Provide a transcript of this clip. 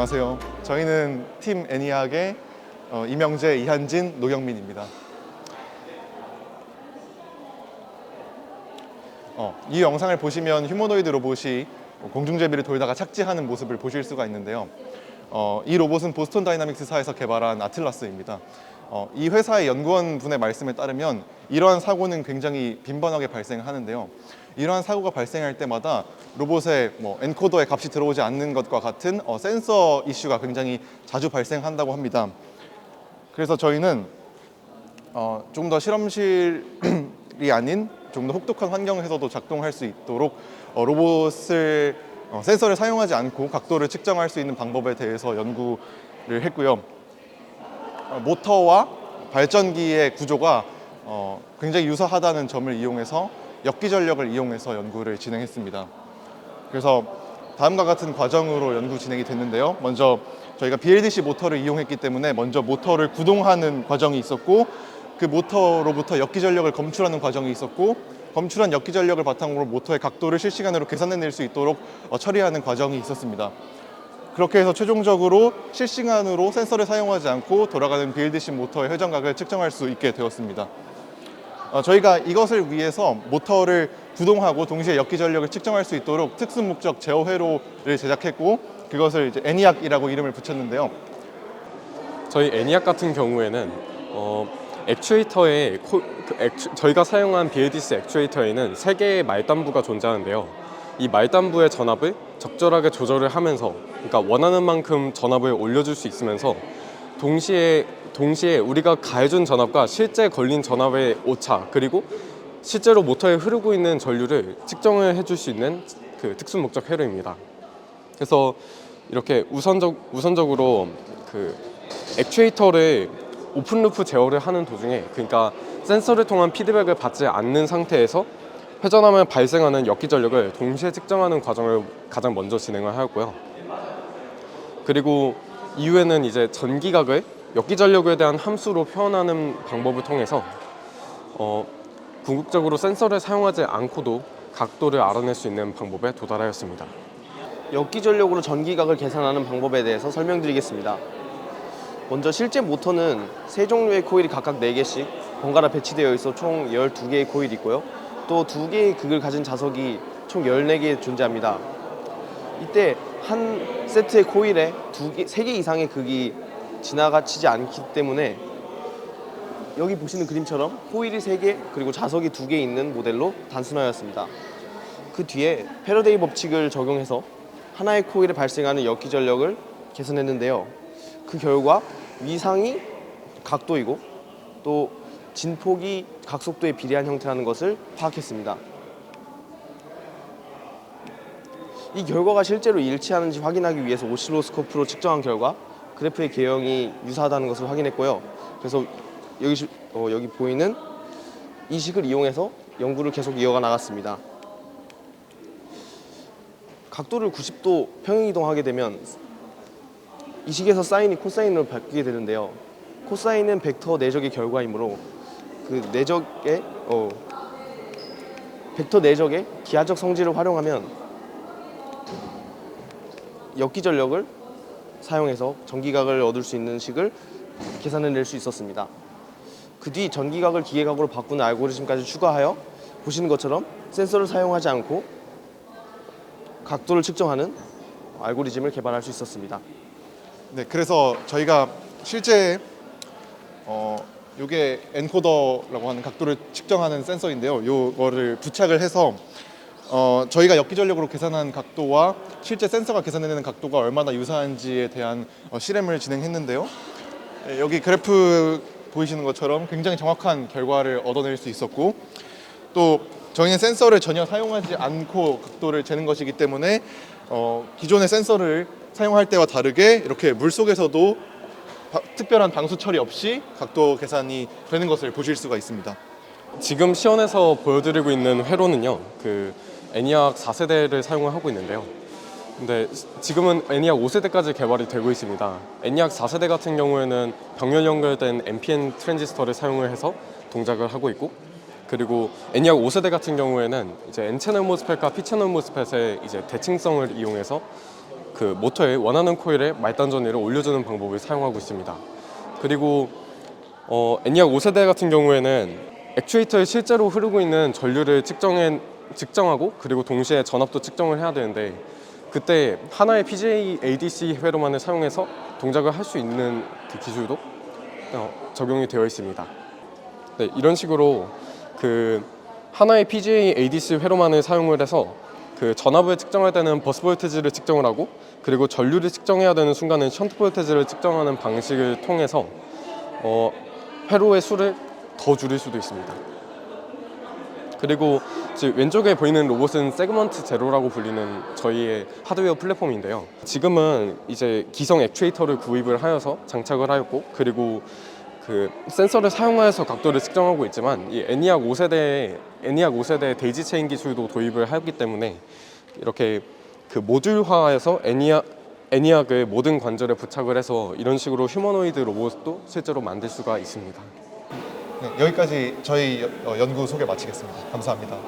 안녕하세요. 저희는 팀 애니악의 어, 이명재, 이한진, 노경민입니다. 어, 이 영상을 보시면 휴머노이드 로봇이 공중제비를 돌다가 착지하는 모습을 보실 수가 있는데요. 어, 이 로봇은 보스턴 다이나믹스사에서 개발한 아틀라스입니다. 어, 이 회사의 연구원 분의 말씀에 따르면 이러한 사고는 굉장히 빈번하게 발생하는데요. 이러한 사고가 발생할 때마다 로봇의 뭐 엔코더의 값이 들어오지 않는 것과 같은 어, 센서 이슈가 굉장히 자주 발생한다고 합니다. 그래서 저희는 어, 좀더 실험실이 아닌 좀더 혹독한 환경에서도 작동할 수 있도록 어, 로봇을 어, 센서를 사용하지 않고 각도를 측정할 수 있는 방법에 대해서 연구를 했고요. 어, 모터와 발전기의 구조가 어, 굉장히 유사하다는 점을 이용해서 역기 전력을 이용해서 연구를 진행했습니다. 그래서 다음과 같은 과정으로 연구 진행이 됐는데요. 먼저 저희가 BLDC 모터를 이용했기 때문에 먼저 모터를 구동하는 과정이 있었고 그 모터로부터 역기 전력을 검출하는 과정이 있었고 검출한 역기 전력을 바탕으로 모터의 각도를 실시간으로 계산해낼 수 있도록 어, 처리하는 과정이 있었습니다. 그렇게 해서 최종적으로 실시간으로 센서를 사용하지 않고 돌아가는 BLDC 모터의 회전각을 측정할 수 있게 되었습니다. 어, 저희가 이것을 위해서 모터를 구동하고 동시에 역기 전력을 측정할 수 있도록 특수 목적 제어 회로를 제작했고 그것을 이제 애니악이라고 이름을 붙였는데요. 저희 애니악 같은 경우에는 어, 액추에이터에 코- 그 액추- 저희가 사용한 BLDC 액추에이터에는 세 개의 말단부가 존재하는데요. 이 말단부의 전압을 적절하게 조절을 하면서, 그러니까 원하는 만큼 전압을 올려줄 수 있으면서 동시에 동시에 우리가 가해준 전압과 실제 걸린 전압의 오차 그리고 실제로 모터에 흐르고 있는 전류를 측정을 해줄 수 있는 그 특수 목적 회로입니다. 그래서 이렇게 우선적 우선적으로 그 액추에이터를 오픈루프 제어를 하는 도중에 그러니까 센서를 통한 피드백을 받지 않는 상태에서 회전하면 발생하는 역기 전력을 동시에 측정하는 과정을 가장 먼저 진행을 하였고요. 그리고 이후에는 이제 전기각을 역기 전력에 대한 함수로 표현하는 방법을 통해서 어, 궁극적으로 센서를 사용하지 않고도 각도를 알아낼 수 있는 방법에 도달하였습니다. 역기 전력으로 전기각을 계산하는 방법에 대해서 설명드리겠습니다. 먼저 실제 모터는 세 종류의 코일이 각각 4개씩 번갈아 배치되어 있어 총 12개의 코일이 있고요. 또 2개의 극을 가진 자석이 총 14개 존재합니다. 이때 한 세트의 코일에 두 개, 3개 이상의 극이 지나가치지 않기 때문에 여기 보시는 그림처럼 코일이 3개 그리고 자석이 2개 있는 모델로 단순화였습니다. 그 뒤에 패러데이 법칙을 적용해서 하나의 코일에 발생하는 역기 전력을 계산했는데요. 그 결과 위상이 각도이고 또 진폭이 각속도에 비례한 형태라는 것을 파악했습니다. 이 결과가 실제로 일치하는지 확인하기 위해서 오실로스코프로 측정한 결과 그래프의 개형이 유사하다는 것을 확인했고요. 그래서 여기 시- 어, 여기 보이는 이 식을 이용해서 연구를 계속 이어가 나갔습니다. 각도를 90도 평행 이동하게 되면 이 식에서 사인이 코사인으로 바뀌게 되는데요. 코사인은 벡터 내적의 결과이므로 그 내적의 어, 벡터 내적의 기하적 성질을 활용하면 역기 전력을 사용해서 전기각을 얻을 수 있는 식을 계산해낼 수 있었습니다. 그 뒤 전기각을 기계각으로 바꾸는 알고리즘까지 추가하여 보시는 것처럼 센서를 사용하지 않고 각도를 측정하는 알고리즘을 개발할 수 있었습니다. 네, 그래서 저희가 실제 어 요게 엔코더라고 하는 각도를 측정하는 센서인데요. 요거를 부착을 해서 어 저희가 역기 전력으로 계산한 각도와 실제 센서가 계산해내는 각도가 얼마나 유사한지에 대한 어, 실험을 진행했는데요. 예, 여기 그래프 보이시는 것처럼 굉장히 정확한 결과를 얻어낼 수 있었고 또 저희는 센서를 전혀 사용하지 않고 각도를 재는 것이기 때문에 어, 기존의 센서를 사용할 때와 다르게 이렇게 물 속에서도 바- 특별한 방수 처리 없이 각도 계산이 되는 것을 보실 수가 있습니다. 지금 시연에서 보여드리고 있는 회로는요, 그 애니악 4세대를 사용을 하고 있는데요. 근데 시- 지금은 애니악 5세대까지 개발이 되고 있습니다. 애니악 4세대 같은 경우에는 병렬 연결된 NPN 트랜지스터를 사용을 해서 동작을 하고 있고, 그리고 애니악 5세대 같은 경우에는 이제 N 채널 모스펫과 P 채널 모스펫의 이제 대칭성을 이용해서 그 모터에 원하는 코일에 말단 전위를 올려주는 방법을 사용하고 있습니다. 그리고 어, 애니악 5세대 같은 경우에는 액추에이터에 실제로 흐르고 있는 전류를 측정해 측정하고 그리고 동시에 전압도 측정을 해야 되는데 그때 하나의 PGA ADC 회로만을 사용해서 동작을 할 수 있는 그 기술도 어, 적용이 되어 있습니다. 네, 이런 식으로 그 하나의 PGA ADC 회로만을 사용을 해서 그 전압을 측정할 때는 버스 볼테지를 측정을 하고 그리고 전류를 측정해야 되는 순간은 션트 볼테지를 측정하는 방식을 통해서 어, 회로의 수를 더 줄일 수도 있습니다. 그리고 지금 왼쪽에 보이는 로봇은 세그먼트 제로라고 불리는 저희의 하드웨어 플랫폼인데요. 지금은 이제 기성 액추에이터를 구입을 하여서 장착을 하였고 그리고 그 센서를 사용하여서 각도를 측정하고 있지만 이 애니악 5세대 애니악 5세대 데이지 체인 기술도 도입을 하였기 때문에 이렇게 그 모듈화해서 애니악 애니악의 모든 관절에 부착을 해서 이런 식으로 휴머노이드 로봇도 실제로 만들 수가 있습니다. 네, 여기까지 저희 어, 연구 소개 마치겠습니다. 감사합니다.